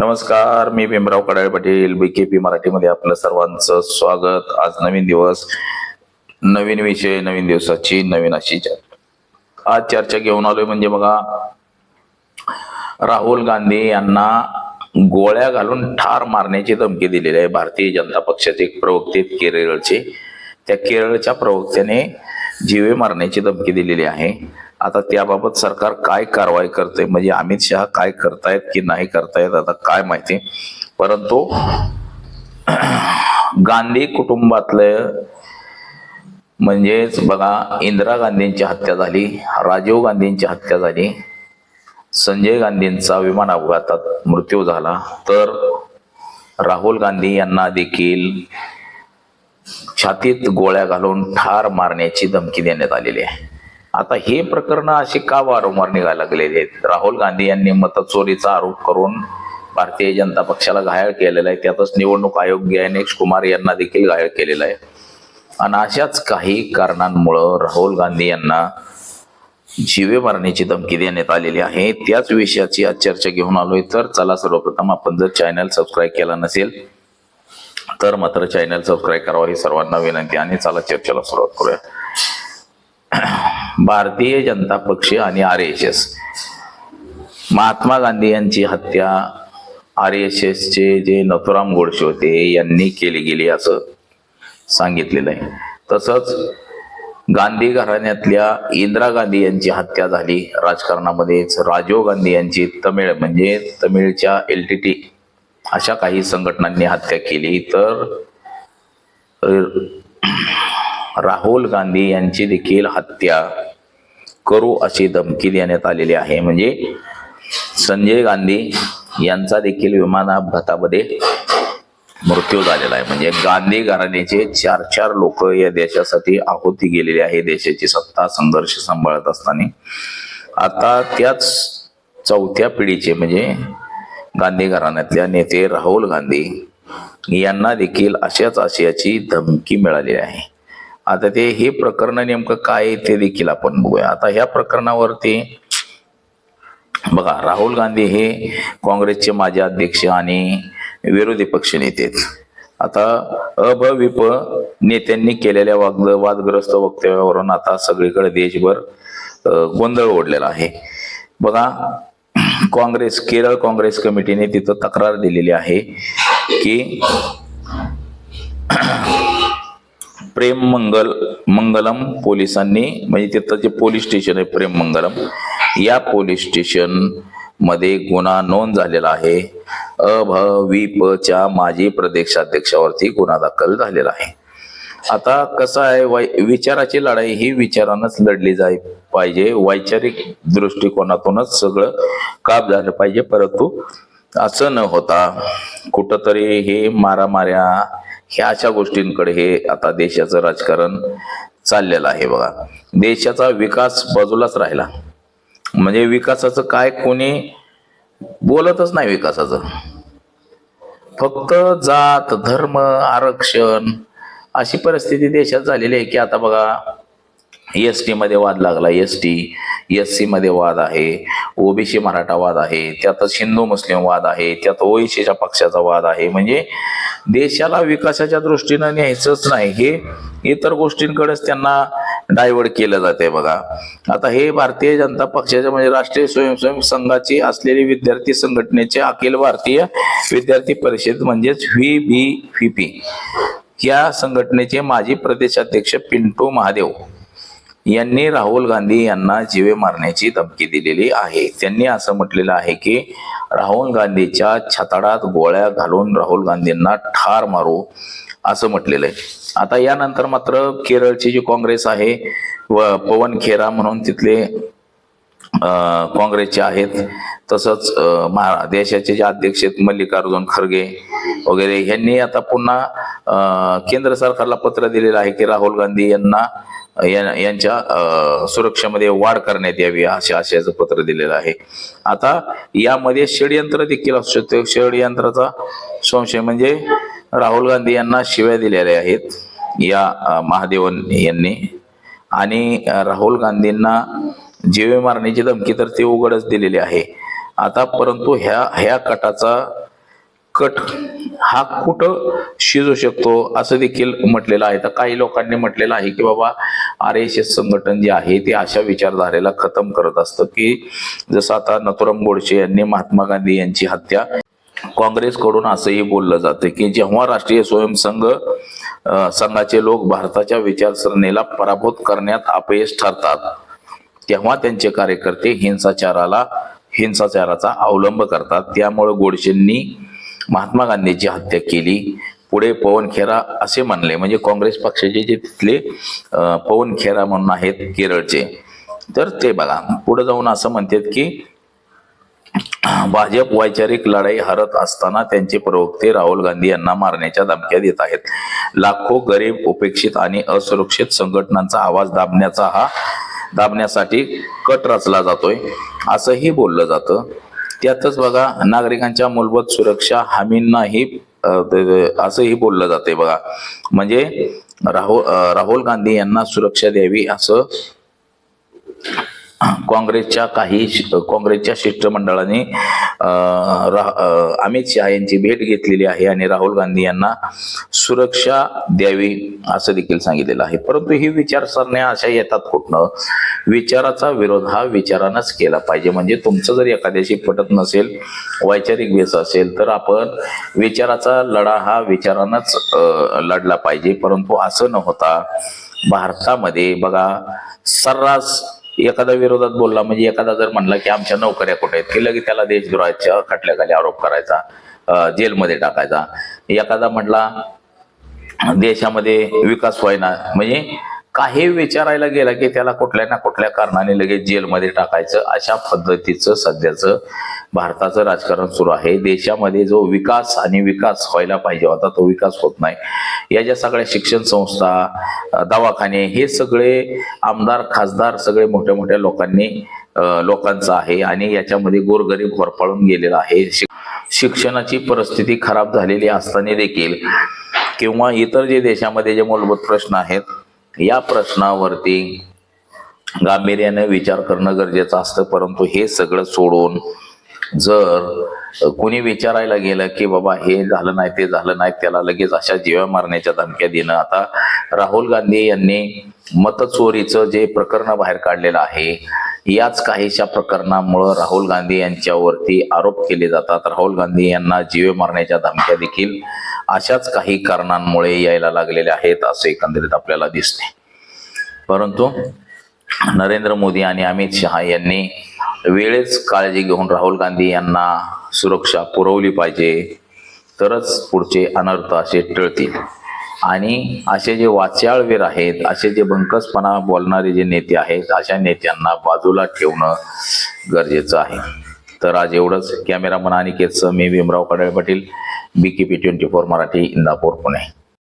नमस्कार मी भीमराव कडाळे पाटील बीकेपी मराठीमध्ये आपलं सर्वांचं स्वागत. आज नवीन दिवस नवीन विषय नवीन दिवसाची नवीन अशी चर्चा. आज चर्चा घेऊन आलोय म्हणजे बघा राहुल गांधी यांना गोळ्या घालून ठार मारण्याची धमकी दिलेली आहे भारतीय जनता पक्षाचे एक प्रवक्ते केरळचे. त्या केरळच्या प्रवक्त्याने जीवे मारण्याची धमकी दिलेली आहे. आता त्याबाबत सरकार काय कारवाई करते? म्हणजे अमित शहा काय करतायत की नाही करतायत? आता काय माहिती? परंतु गांधी कुटुंबातलं म्हणजेच बघा इंदिरा गांधींची हत्या झाली राजीव गांधींची हत्या झाली संजय गांधींचा विमान अपघातात मृत्यू झाला. तर राहुल गांधी यांना देखील छातीत गोळ्या घालून ठार मारण्याची धमकी देण्यात आलेली आहे. आता हे प्रकरण अशी का वारंवार निघायला लागलेली आहेत राहुल गांधी यांनी मतचोरीचा आरोप करून भारतीय जनता पक्षाला घायळ केलेला आहे. त्यातच निवडणूक आयोग गणेश कुमार यांना देखील घायळ केलेला आहे. आणि अशाच काही कारणांमुळं राहुल गांधी यांना जीवे मारण्याची धमकी देण्यात आलेली आहे. त्याच विषयाची आज चर्चा घेऊन आलोय. तर चला सर्वप्रथम आपण जर चॅनल सबस्क्राईब केला नसेल तर मात्र चॅनल सबस्क्राईब करावा ही सर्वांना विनंती. आणि चला चर्चेला सुरुवात करूया. भारतीय जनता पक्ष आणि R S S Mahatma Gandhi यांची हत्या आर एस एसचे जे नथुराम गोडसे होते यांनी केली गेली असं सांगितलेलं आहे. तसंच गांधी घराण्यातल्या इंदिरा गांधी यांची हत्या झाली. राजकारणामध्येच राजीव गांधी यांची तमिळ म्हणजे तमिळच्या एल टी टी अशा काही संघटनांनी हत्या केली. तर राहुल गांधी यांची देखील हत्या करू अशी धमकी देण्यात आलेली आहे. म्हणजे संजय गांधी यांचा देखील विमान अपघातामध्ये मृत्यू झालेला आहे. म्हणजे गांधी घराण्याचे चार चार लोक या देशासाठी आहुती गेलेली आहे. देशाची सत्ता संघर्ष सांभाळत असताना. आता त्याच चौथ्या पिढीचे म्हणजे गांधी घराण्यातल्या नेते राहुल गांधी यांना देखील अशाच आशयाची धमकी मिळालेली आहे. आता ते हे प्रकरण नेमकं काय आहे ते देखील आपण बघूया आता ह्या प्रकरणावरती बघा राहुल गांधी हे काँग्रेसचे माजी अध्यक्ष आणि विरोधी पक्ष नेते आहेत. आता अभविप नेत्यांनी केलेल्या वाद वादग्रस्त वक्तव्यावरून आता सगळीकडे देशभर गोंधळ ओढलेला आहे बघा काँग्रेस केरळ काँग्रेस कमिटीने तिथं तक्रार दिलेली आहे की प्रेम मंगल मंगलम पोलिसांनी म्हणजे तिथं जे पोलीस स्टेशन आहे प्रेम मंगलम या पोलीस स्टेशनमध्ये गुन्हा नोंद झालेला आहे. अभविपच्या माजी प्रदेशाध्यक्षावरती गुन्हा दाखल झालेला आहे. आता कसं आहे वै- विचाराची लढाई ही विचारानंच लढली जाय पाहिजे. वैचारिक दृष्टिकोनातूनच सगळं काप झालं पाहिजे परंतु असं न होता कुठंतरी हे मारामाऱ्या ह्या अशा गोष्टींकडे हे आता देशाचं राजकारण चाललेलं आहे बघा. देशाचा विकास बाजूलाच राहिला. म्हणजे विकासाचं काय कोणी बोलतच नाही विकासाचं. फक्त जात धर्म आरक्षण अशी परिस्थिती देशात झालेली आहे की आता बघा एस टीमध्ये वाद लागला. एस टी एस सीमध्ये वाद आहे. ओबीसी मराठा वाद आहे त्यातच हिंदू मुस्लिम वाद आहे त्यात ओईसीच्या पक्षाचा वाद आहे. म्हणजे देशाला विकासाच्या दृष्टीनं न्यायचंच नाही. हे इतर गोष्टींकडेच त्यांना डायव्हर्ट केलं जाते बघा. आता हे भारतीय जनता पक्षाचे म्हणजे राष्ट्रीय स्वयंसेवक संघाची असलेली विद्यार्थी संघटनेचे अखिल भारतीय विद्यार्थी परिषद म्हणजेच व्ही बी व्ही पी या संघटनेचे माजी प्रदेशाध्यक्ष पिंटू महादेव. यांनी राहुल गांधी यांना जीवे मारण्याची धमकी दिलेली आहे. त्यांनी असं म्हटलेलं आहे की राहुल गांधीच्या छताडात गोळ्या घालून राहुल गांधींना ठार मारू असं म्हटलेलं आहे. आता यानंतर मात्र केरळची जी काँग्रेस आहे व पवन खेरा म्हणून तिथले काँग्रेसचे आहेत तसंच महा देशाचे जे अध्यक्ष आहेत मल्लिकार्जुन खरगे वगैरे यांनी आता पुन्हा केंद्र सरकारला पत्र दिलेलं आहे की राहुल गांधी यांना या- यांच्या सुरक्षेमध्ये वाढ करण्यात यावी अशा आशयाचं पत्र दिलेलं आहे. आता यामध्ये षडयंत्र देखील असू शकते. षडयंत्राचा संशय म्हणजे राहुल गांधी यांना शिव्या दिलेल्या आहेत या महादेवन यांनी. आणि राहुल गांधींना जीवे मारण्याची धमकी तर ते उघडच दिलेली आहे. आता परंतु ह्या ह्या कटाचा कट हा कुठं शिजू शकतो असं देखील म्हटलेलं आहे. तर काही लोकांनी म्हटलेलं आहे की बाबा आर एस एस संघटन जे आहे ते अशा विचारधारेला खतम करत असतं की जसं आता नथुराम गोडसे यांनी महात्मा गांधी यांची हत्या काँग्रेसकडून असंही बोललं जातं की जेव्हा राष्ट्रीय स्वयंसंघ संघाचे लोक भारताच्या विचारसरणीला पराभूत करण्यात अपयश ठरतात तेव्हा त्यांचे कार्यकर्ते हिंसाचाराला हिंसाचाराचा अवलंब करतात. त्यामुळे गोडसेंनी महात्मा गांधीची हत्या केली. पुढे पवन खेरा असे म्हणले. म्हणजे काँग्रेस पक्षाचे जे तिथले पवन खेरा म्हणून आहेत केरळचे. तर ते बघा पुढे जाऊन असं म्हणतात की भाजप वैचारिक लढाई हरत असताना त्यांचे प्रवक्ते राहुल गांधी यांना मारण्याच्या धमक्या देत आहेत. लाखो गरीब उपेक्षित आणि असुरक्षित संघटनांचा आवाज दाबण्याचा हा दाबण्यासाठी कट रचला जातोय. असंही बोललं जातं. त्यातच बघा नागरिकांच्या मूलभूत सुरक्षा हमींनाही असंही बोललं जाते बघा. म्हणजे राहुल राहुल गांधी यांना सुरक्षा द्यावी असं काँग्रेसच्या काही काँग्रेसच्या शिष्टमंडळाने अमित शहा यांची भेट घेतलेली आहे आणि राहुल गांधी यांना सुरक्षा द्यावी असं देखील सांगितलेलं आहे. परंतु ही विचारसरण्या अशा येतात कुठनं? विचाराचा विरोध हा विचारानंच केला पाहिजे. म्हणजे तुमचं जर एखाद्याशी पटत नसेल वैचारिक बेस असेल तर आपण विचाराचा लढा हा विचारानंच लढला पाहिजे. परंतु असं न होता भारतामध्ये बघा सर्रास एखादा विरोधात बोलला म्हणजे एखादा जर म्हणला की आमच्या नोकऱ्या कुठे आहेत की लगेच त्याला देशद्रोहाच्या खटल्याखाली आरोप करायचा जेलमध्ये टाकायचा. एखादा म्हटला देशामध्ये विकास व्हायना म्हणजे काही विचारायला गेला की त्याला कुठल्या ना कुठल्या कारणाने लगेच जेलमध्ये टाकायचं. अशा पद्धतीचं सध्याचं भारताचं राजकारण सुरू आहे. देशामध्ये जो विकास आणि विकास व्हायला पाहिजे होता तो विकास होत नाही. या ज्या सगळ्या शिक्षण संस्था दवाखाने हे सगळे आमदार खासदार सगळे मोठ्या मोठ्या लोकांनी लोकांचं आहे आणि याच्यामध्ये गोरगरीब होरपळून गेलेला आहे. शिक्षणाची परिस्थिती खराब झालेली असताना देखील किंवा इतर जे देशामध्ये जे मूलभूत प्रश्न आहेत या प्रश्नावरती गांभीर्याने विचार करणं गरजेचं असतं परंतु हे सगळं सोडून जर कोणी विचारायला गेलं की बाबा हे झालं नाही ते झालं नाही त्याला लगेच अशा जीवा मारण्याच्या धमक्या देणं. आता राहुल गांधी यांनी मतचोरीचं जे प्रकरण बाहेर काढलेलं आहे याच काहीशा प्रकरणामुळं राहुल गांधी यांच्यावरती आरोप केले जातात. राहुल गांधी यांना जीवे मारण्याच्या धमक्या देखील अशाच काही कारणांमुळे यायला लागलेल्या आहेत असं एकंदरीत आपल्याला दिसते परंतु नरेंद्र मोदी आणि अमित शहा यांनी वेळेच काळजी घेऊन राहुल गांधी यांना सुरक्षा पुरवली पाहिजे. तरच पुढचे अनर्थ असे टळतील. आणि असे जे वाचाळवीर आहेत असे जे बंकसपणा बोलणारे जे नेते आहेत अशा नेत्यांना बाजूला ठेवणं गरजेचं आहे. तर आज एवढंच. कॅमेरामन आणि केतसह मी Bhimrao Kadale Patil B K P twenty four Marathi Indapur Pune.